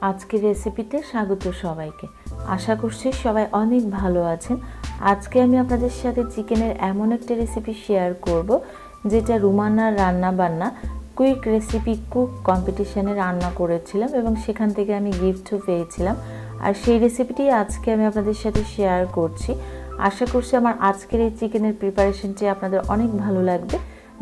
আজকের রেসিপিতে স্বাগত সবাইকে। আশা করছি সবাই অনেক ভালো আছেন। আজকে আমি আপনাদের সাথে চিকেনের এমন একটা রেসিপি শেয়ার করব, যেটা রুমানার রান্না বান্না কুইক রেসিপি কুক কম্পিটিশানে রান্না করেছিলাম এবং সেখান থেকে আমি গিফটও পেয়েছিলাম। আর সেই রেসিপিটি আজকে আমি আপনাদের সাথে শেয়ার করছি। আশা করছি আমার আজকের এই চিকেনের প্রিপারেশনটি আপনাদের অনেক ভালো লাগবে।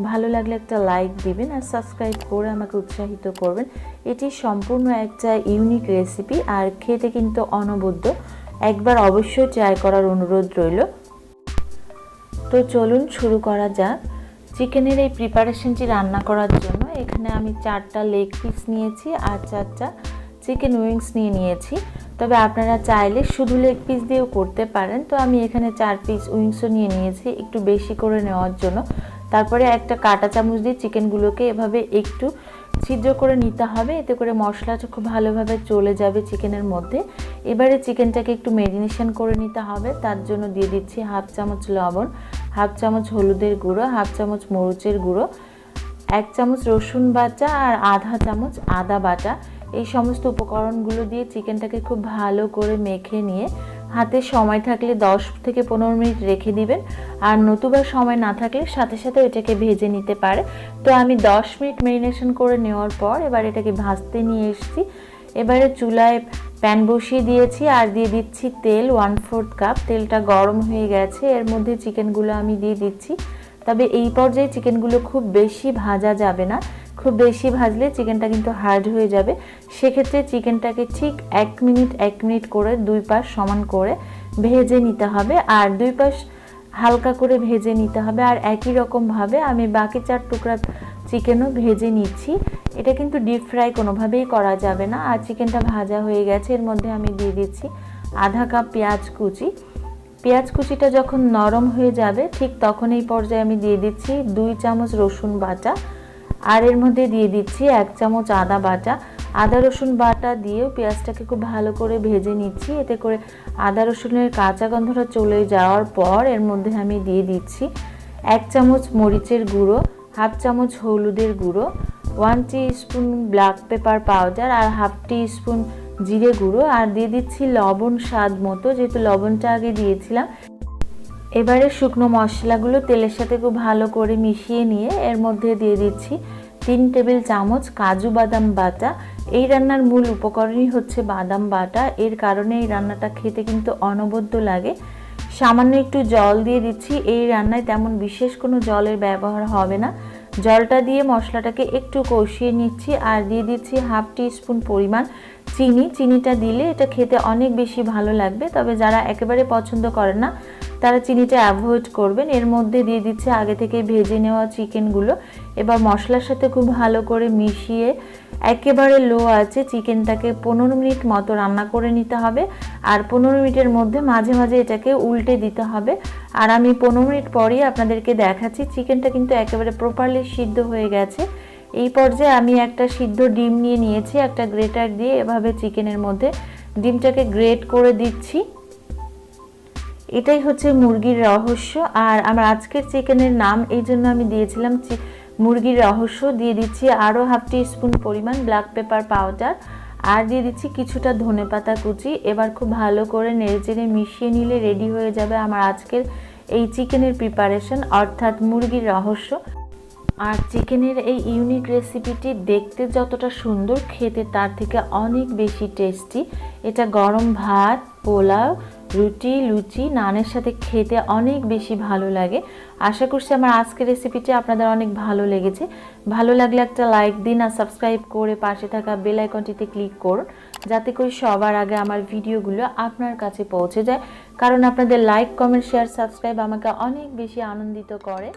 ভালো লাগলে একটা লাইক দিবেন আর সাবস্ক্রাইব করে আমাকে উৎসাহিত করবেন। এটি সম্পূর্ণ একটা ইউনিক রেসিপি আর খেতে কিন্তু অনবদ্য। একবার অবশ্যই ট্রাই করার অনুরোধ রইল। তো চলুন শুরু করা যাক। চিকেনের এই প্রিপারেশনটি রান্না করার জন্য এখানে আমি চারটা লেগ পিস নিয়েছি আর চারটা চিকেন উইংস নিয়ে নিয়েছি। তবে আপনারা চাইলে শুধু লেগ পিস দিয়েও করতে পারেন। তো আমি এখানে চার পিস উইংসও নিয়ে নিয়েছি একটু বেশি করে নেওয়ার জন্য। তারপরে একটা কাটা চামচ দিয়ে চিকেনগুলোকে এভাবে একটু ছিদ্র করে নিতে হবে। এতে করে মশলাটা খুব ভালোভাবে চলে যাবে চিকেনের মধ্যে। এবারে চিকেনটাকে একটু মেরিনেশন করে নিতে হবে। তার জন্য দিয়ে দিচ্ছি হাফ চামচ লবণ, হাফ চামচ হলুদের গুঁড়ো, হাফ চামচ মরিচের গুঁড়ো, এক চামচ রসুন বাটা আর আধা চামচ আদা বাটা। এই সমস্ত উপকরণগুলো দিয়ে চিকেনটাকে খুব ভালো করে মেখে নিয়ে হাতে সময় থাকলে 10 থেকে পনেরো মিনিট রেখে দিবেন। আর নতুবা সময় না থাকলে সাথে সাথে এটাকে ভেজে নিতে পারে। তো আমি 10 মিনিট মেরিনেশন করে নেওয়ার পর এবার এটাকে ভাজতে নিয়ে এসেছি। এবারে চুলায় প্যান বসিয়ে দিয়েছি আর দিয়ে দিচ্ছি তেল ওয়ান ফোর্থ কাপ তেলটা গরম হয়ে গেছে, এর মধ্যে চিকেনগুলো আমি দিয়ে দিচ্ছি। তবে এই পর্যায়ে চিকেনগুলো খুব বেশি ভাজা যাবে না। খুব বেশি ভাজলে চিকেনটা কিন্তু হার্ড হয়ে যাবে। সেক্ষেত্রে চিকেনটাকে ঠিক এক মিনিট এক মিনিট করে দুই পাশ সমান করে ভেজে নিতে হবে আর দুই পাশ হালকা করে ভেজে নিতে হবে আর একই রকমভাবে আমি বাকি চার টুকরা চিকেনও ভেজে নিচ্ছি। এটা কিন্তু ডিপ ফ্রাই কোনোভাবেই করা যাবে না। আর চিকেনটা ভাজা হয়ে গেছে, এর মধ্যে আমি দিয়ে দিচ্ছি আধা কাপ পেঁয়াজ কুচি। পেঁয়াজ কুচিটা যখন নরম হয়ে যাবে, ঠিক তখন এই পর্যায়ে আমি দিয়ে দিচ্ছি দুই চামচ রসুন বাটা। আর এর মধ্যে দিয়ে দিচ্ছি এক চামচ আদা বাটা। আদা, রসুন বাটা দিয়েও পেঁয়াজটাকে খুব ভালো করে ভেজে নিচ্ছি। এতে করে আদা, রসুনের কাঁচা গন্ধটা চলে যাওয়ার পর এর মধ্যে আমি দিয়ে দিচ্ছি এক চামচ মরিচের গুঁড়ো, হাফ চামচ হলুদের গুঁড়ো one spoon black pepper powder আর হাফ টি স্পুন জিরে গুঁড়ো। আর দিয়ে দিচ্ছি লবণ স্বাদ মতো, যেহেতু লবণটা আগে দিয়েছিলাম। এবারে শুকনো মশলাগুলো তেলের সাথে খুব ভালো করে মিশিয়ে নিয়ে এর মধ্যে দিয়ে দিচ্ছি তিন টেবিল চামচ কাজু বাদাম বাটা। এই রান্নার মূল উপকরণই হচ্ছে বাদাম বাটা। এর কারণে এই রান্নাটা খেতে কিন্তু অনবদ্য লাগে। সামান্য একটু জল দিয়ে দিচ্ছি। এই রান্নায় তেমন বিশেষ কোনো জলের ব্যবহার হবে না। জলটা দিয়ে মশলাটাকে একটু কষিয়ে নিচ্ছি আর দিয়ে দিচ্ছি হাফ টি স্পুন পরিমাণ চিনি। চিনিটা দিলে এটা খেতে অনেক বেশি ভালো লাগবে। তবে যারা একেবারে পছন্দ করেন না তারা চিনিটা অ্যাভয়েড করবেন। এর মধ্যে দিয়ে দিচ্ছে আগে থেকে ভেজে নেওয়া চিকেনগুলো। এবার মশলার সাথে খুব ভালো করে মিশিয়ে একেবারে লো আছে চিকেনটাকে পনেরো মিনিট মতো রান্না করে নিতে হবে। আর পনেরো মিনিটের মধ্যে মাঝে মাঝে এটাকে উল্টে দিতে হবে। আর আমি পনেরো মিনিট পরেই আপনাদেরকে দেখাচ্ছি, চিকেনটা কিন্তু একেবারে প্রপারলি সিদ্ধ হয়ে গেছে। এই পর্যায়ে আমি একটা সিদ্ধ ডিম নিয়ে নিয়েছি, একটা গ্রেটার দিয়ে এভাবে চিকেনের মধ্যে ডিমটাকে গ্রেট করে দিচ্ছি। এটাই হচ্ছে মুরগির রহস্য। আর আমার আজকের চিকেনের নাম, এই জন্য আমি দিয়েছিলাম মুরগির রহস্য। দিয়ে দিচ্ছি আরও হাফ টি স্পুন পরিমাণ ব্ল্যাক পেপার পাউডার আর দিয়ে দিচ্ছি কিছুটা ধনে পাতা কুচি। এবার খুব ভালো করে নেড়েচেড়ে মিশিয়ে নিলে রেডি হয়ে যাবে আমার আজকের এই চিকেনের প্রিপারেশন অর্থাৎ মুরগির রহস্য। আর চিকেনের এই ইউনিক রেসিপিটি দেখতে যতটা সুন্দর, খেতে তার থেকে অনেক বেশি টেস্টি এটা গরম ভাত, পোলাও রুটি, লুচি, নানের সাথে খেতে অনেক বেশি ভালো লাগে। আশা করছি আমার আজকের রেসিপিটি আপনাদের অনেক ভালো লেগেছে। ভালো লাগলে একটা লাইক দিন আর সাবস্ক্রাইব করে পাশে থাকা বেল আইকনটিতে ক্লিক করুন, যাতে করে সবার আগে আমার ভিডিওগুলো আপনার কাছে পৌঁছে যায়। কারণ আপনাদের লাইক কমেন্ট শেয়ার সাবস্ক্রাইব আমাকে অনেক বেশি আনন্দিত করে।